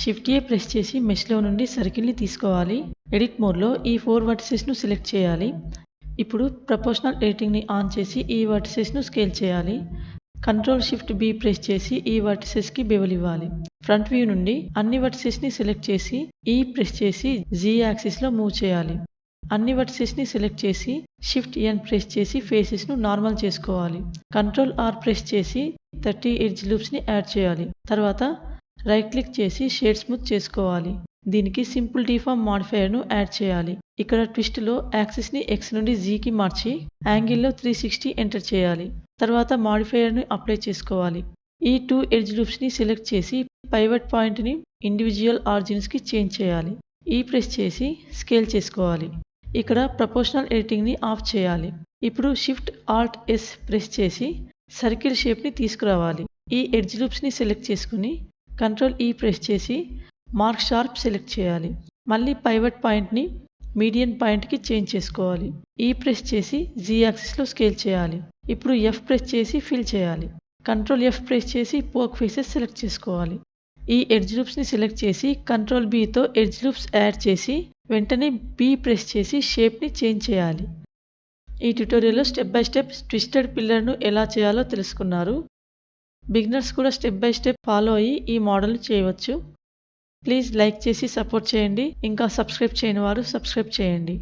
Shift ఏ press చేసి మెష్లో నుండి సర్కిల్ని తీసుకోవాలి. ఎడిట్ మోడ్లో ఈ ఫోర్ వర్టిసెస్ను సెలెక్ట్ చేయాలి. ఇప్పుడు ప్రపోర్షనల్ ఎడిటింగ్ని ఆన్ చేసి ఈ వర్టిసెస్ను స్కేల్ చేయాలి. కంట్రోల్ షిఫ్ట్ బి ప్రెస్ చేసి ఈ వర్టిసెస్కి బెవెల్ ఇవ్వాలి. ఫ్రంట్ వ్యూ నుండి అన్ని వర్టిసెస్ని సెలెక్ట్ చేసి e ఈ ప్రెస్ చేసి జీ యాక్సిస్లో మూవ్ చేయాలి. అన్ని వర్టిసెస్ని సెలెక్ట్ చేసి షిఫ్ట్ ఎన్ ప్రెస్ చేసి ఫేసెస్ను నార్మల్ చేసుకోవాలి. కంట్రోల్ ఆర్ ప్రెస్ చేసి థర్టీ ఎడ్జ్ లూప్స్ని యాడ్ చేయాలి. తర్వాత రైట్ క్లిక్ చేసి షేడ్ స్మూత్ చేసుకోవాలి. దీనికి సింపుల్ డిఫార్మ్ మాడిఫైయర్ను యాడ్ చేయాలి. ఇక్కడ ట్విస్ట్లో యాక్సిస్ని ఎక్స్ నుండి జీకి మార్చి యాంగిల్లో త్రీ సిక్స్టీ ఎంటర్ చేయాలి. తర్వాత మాడిఫైయర్ని అప్లై చేసుకోవాలి. ఈ టూ ఎడ్జ్ లూప్స్ని సెలెక్ట్ చేసి పైవట్ పాయింట్ని ఇండివిజువల్ ఆర్జిన్స్కి చేంజ్ చేయాలి. ఈ ప్రెస్ చేసి స్కేల్ చేసుకోవాలి. ఇక్కడ ప్రపోర్షనల్ ఎడిటింగ్ని ఆఫ్ చేయాలి. ఇప్పుడు షిఫ్ట్ ఆల్ట్ ఎస్ ప్రెస్ చేసి సర్కిల్ షేప్ని తీసుకురావాలి. ఈ ఎడ్జ్ లూప్స్ని సెలెక్ట్ చేసుకుని కంట్రోల్ ఈ ప్రెస్ చేసి మార్క్ షార్ప్ సెలెక్ట్ చేయాలి. మళ్ళీ పైవట్ పాయింట్ని మీడియన్ పాయింట్కి చేంజ్ చేసుకోవాలి. ఈ ప్రెస్ చేసి జీ యాక్సిస్లో స్కేల్ చేయాలి. ఇప్పుడు ఎఫ్ ప్రెస్ చేసి ఫిల్ చేయాలి. కంట్రోల్ ఎఫ్ ప్రెస్ చేసి పోక్ ఫేసెస్ సెలెక్ట్ చేసుకోవాలి. ఈ ఎడ్జ్ లూప్స్ని సెలెక్ట్ చేసి కంట్రోల్ బీతో ఎడ్జ్ లూప్స్ యాడ్ చేసి వెంటనే బీ ప్రెస్ చేసి షేప్ని చేంజ్ చేయాలి. ఈ ట్యుటోరియల్లో స్టెప్ బై స్టెప్ ట్విస్టెడ్ పిల్లర్ను ఎలా చేయాలో తెలుసుకున్నారు. బిగినర్స్ కూడా స్టెప్ బై స్టెప్ ఫాలో అయ్యి ఈ మోడల్ చేయవచ్చు. ప్లీజ్ లైక్ చేసి సపోర్ట్ చేయండి. ఇంకా సబ్స్క్రైబ్ చేయని వారు సబ్స్క్రైబ్ చేయండి.